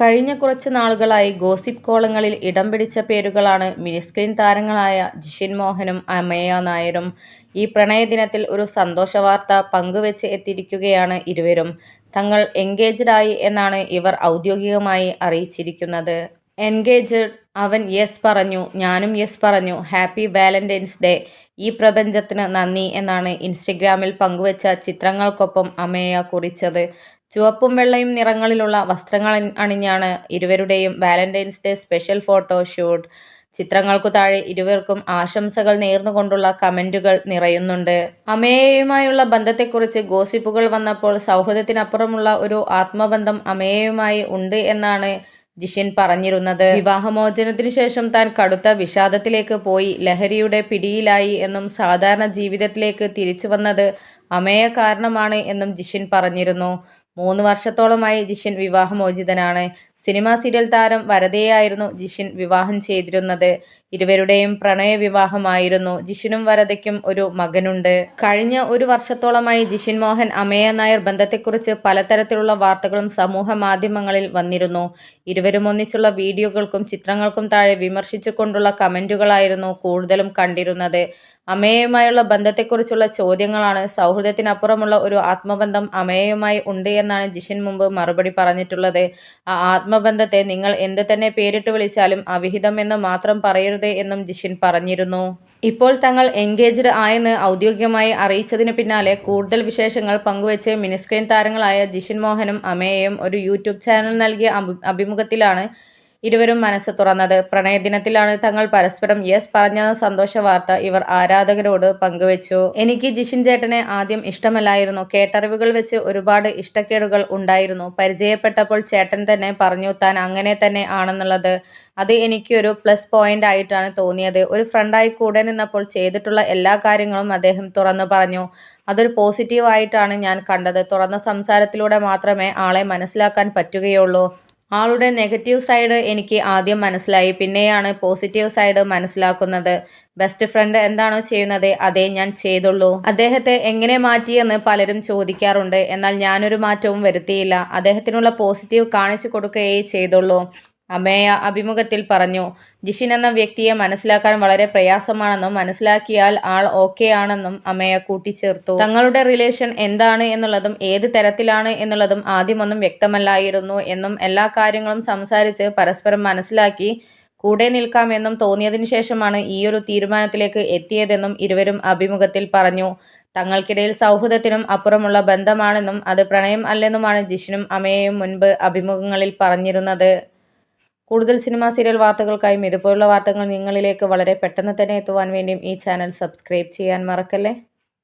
കഴിഞ്ഞ കുറച്ച് നാളുകളായി ഗോസിപ്പ് കോളങ്ങളിൽ ഇടം പിടിച്ച പേരുകളാണ് മിനിസ്ക്രീൻ താരങ്ങളായ ജിഷിൻ മോഹനും അമേയ നായരും. ഈ പ്രണയദിനത്തിൽ ഒരു സന്തോഷ വാർത്ത പങ്കുവെച്ച് എത്തിയിരിക്കുകയാണ് ഇരുവരും. തങ്ങൾ എൻഗേജ്ഡ് ആയി എന്നാണ് ഇവർ ഔദ്യോഗികമായി അറിയിച്ചിരിക്കുന്നത്. എൻഗേജ്ഡ്? അവൻ യെസ് പറഞ്ഞു. ഞാനും യെസ് പറഞ്ഞു. Happy valentine's day. ഈ പ്രപഞ്ചത്തിന് നന്ദി എന്നാണ് ഇൻസ്റ്റഗ്രാമിൽ പങ്കുവച്ച ചിത്രങ്ങൾക്കൊപ്പം അമേയ കുറിച്ചത്. ചുവപ്പും വെള്ളയും നിറങ്ങളിലുള്ള വസ്ത്രങ്ങൾ അണിഞ്ഞാണ് ഇരുവരുടെയും valentine's day special photo shoot. ചിത്രങ്ങൾക്കു താഴെ ഇരുവർക്കും ആശംസകൾ നേർന്നുകൊണ്ടുള്ള കമന്റുകൾ നിറയുന്നുണ്ട്. അമേയയുമായുള്ള ബന്ധത്തെക്കുറിച്ച് ഗോസിപ്പുകൾ വന്നപ്പോൾ സൗഹൃദത്തിനപ്പുറമുള്ള ഒരു ആത്മബന്ധം അമേയയുമായി ഉണ്ട് എന്നാണ് ജിഷിൻ പറഞ്ഞിരുന്നത്. വിവാഹമോചനത്തിനു ശേഷം താൻ കടുത്ത വിഷാദത്തിലേക്ക് പോയി ലഹരിയുടെ പിടിയിലായി എന്നും സാധാരണ ജീവിതത്തിലേക്ക് തിരിച്ചു വന്നത് അമേയ കാരണമാണ് എന്നും ജിഷിൻ പറഞ്ഞിരുന്നു. മൂന്ന് വർഷത്തോളമായി ജിഷൻ വിവാഹമോചിതനാണ്. സിനിമാ സീരിയൽ താരം വരദയായിരുന്നു ജിഷിൻ വിവാഹം ചെയ്തിരുന്നത്. ഇരുവരുടെയും പ്രണയ വിവാഹമായിരുന്നു ജിഷിനും വരദയ്ക്കും ഒരു മകനുണ്ട്. കഴിഞ്ഞ ഒരു വർഷത്തോളമായി ജിഷിൻ മോഹൻ അമേയ നായർ ബന്ധത്തെക്കുറിച്ച് പലതരത്തിലുള്ള വാർത്തകളും സമൂഹ മാധ്യമങ്ങളിൽ വന്നിരുന്നു. ഇരുവരും ഒന്നിച്ചുള്ള വീഡിയോകൾക്കും ചിത്രങ്ങൾക്കും താഴെ വിമർശിച്ചുകൊണ്ടുള്ള കമന്റുകളായിരുന്നു കൂടുതലും കണ്ടിരുന്നത്. അമേയയുമായുള്ള ബന്ധത്തെക്കുറിച്ചുള്ള ചോദ്യങ്ങളാണ് സൗഹൃദത്തിനപ്പുറമുള്ള ഒരു ആത്മബന്ധം അമേയയുമായി ഉണ്ട് എന്നാണ് ജിഷിൻ മുമ്പ് മറുപടി പറഞ്ഞിട്ടുള്ളത്. ആ ആത്മബന്ധത്തെ നിങ്ങൾ എന്ത് തന്നെ പേരിട്ട് വിളിച്ചാലും അവിഹിതം എന്ന് മാത്രം പറയരുതേ എന്നും ജിഷിൻ പറഞ്ഞിരുന്നു. ഇപ്പോൾ തങ്ങൾ എൻഗേജ്ഡ് ആയെന്ന് ഔദ്യോഗികമായി അറിയിച്ചതിന് പിന്നാലെ കൂടുതൽ വിശേഷങ്ങൾ പങ്കുവച്ച് മിനിസ്ക്രീൻ താരങ്ങളായ ജിഷിൻ മോഹനും അമേയയും ഒരു യൂട്യൂബ് ചാനൽ നൽകിയ അഭിമുഖത്തിലാണ് ഇരുവരും മനസ്സ് തുറന്നത്. പ്രണയദിനത്തിലാണ് തങ്ങൾ പരസ്പരം യെസ് പറഞ്ഞ സന്തോഷ വാർത്ത ഇവർ ആരാധകരോട് പങ്കുവച്ചു എനിക്ക് ജിഷിൻ ചേട്ടനെ ആദ്യം ഇഷ്ടമല്ലായിരുന്നു. കേട്ടറിവുകൾ വെച്ച് ഒരുപാട് ഇഷ്ടക്കേടുകൾ ഉണ്ടായിരുന്നു. പരിചയപ്പെട്ടപ്പോൾ ചേട്ടൻ തന്നെ പറഞ്ഞു താൻ അങ്ങനെ തന്നെ ആണെന്നുള്ളത്. അത് എനിക്കൊരു പ്ലസ് പോയിന്റ് ആയിട്ടാണ് തോന്നിയത്. ഒരു ഫ്രണ്ടായി കൂടെ നിന്നപ്പോൾ ചെയ്തിട്ടുള്ള എല്ലാ കാര്യങ്ങളും അദ്ദേഹം തുറന്നു പറഞ്ഞു. അതൊരു പോസിറ്റീവ് ആയിട്ടാണ് ഞാൻ കണ്ടത്. തുറന്ന സംസാരത്തിലൂടെ മാത്രമേ ആളെ മനസ്സിലാക്കാൻ പറ്റുകയുള്ളൂ. ആളുടെ നെഗറ്റീവ് സൈഡ് എനിക്ക് ആദ്യം മനസ്സിലായി. പിന്നെയാണ് പോസിറ്റീവ് സൈഡ് മനസ്സിലാക്കുന്നത്. ബെസ്റ്റ് ഫ്രണ്ട് എന്താണോ ചെയ്യുന്നത് അതേ ഞാൻ ചെയ്തുള്ളൂ. അദ്ദേഹത്തെ എങ്ങനെ മാറ്റിയെന്ന് പലരും ചോദിക്കാറുണ്ട്. എന്നാൽ ഞാനൊരു മാറ്റവും വരുത്തിയില്ല. അദ്ദേഹത്തിനുള്ള പോസിറ്റീവ് കാണിച്ചു കൊടുക്കുകയേ ചെയ്തുള്ളൂ. അമേയ അഭിമുഖത്തിൽ പറഞ്ഞു. ജിഷിൻ എന്ന വ്യക്തിയെ മനസ്സിലാക്കാൻ വളരെ പ്രയാസമാണെന്നും മനസ്സിലാക്കിയാൽ ആൾ ഓക്കെ ആണെന്നും അമേയ കൂട്ടിച്ചേർത്തു. തങ്ങളുടെ റിലേഷൻ എന്താണ് എന്നുള്ളതും ഏത് തരത്തിലാണ് എന്നുള്ളതും ആദ്യമൊന്നും വ്യക്തമല്ലായിരുന്നു എന്നും എല്ലാ കാര്യങ്ങളും സംസാരിച്ച് പരസ്പരം മനസ്സിലാക്കി കൂടെ നിൽക്കാമെന്നും തോന്നിയതിനു ശേഷമാണ് ഈയൊരു തീരുമാനത്തിലേക്ക് എത്തിയതെന്നും ഇരുവരും അഭിമുഖത്തിൽ പറഞ്ഞു. തങ്ങൾക്കിടയിൽ സൗഹൃദത്തിനും അപ്പുറമുള്ള ബന്ധമാണെന്നും അത് പ്രണയം അല്ലെന്നുമാണ് ജിഷിനും അമേയയും മുൻപ് അഭിമുഖങ്ങളിൽ പറഞ്ഞിരുന്നത്. കൂടുതൽ സിനിമാ സീരിയൽ വാർത്തകൾക്കായും ഇതുപോലുള്ള വാർത്തകൾ നിങ്ങളിലേക്ക് വളരെ പെട്ടെന്ന് തന്നെ എത്തുവാൻ വേണ്ടിയും ഈ ചാനൽ സബ്സ്ക്രൈബ് ചെയ്യാൻ മറക്കല്ലേ.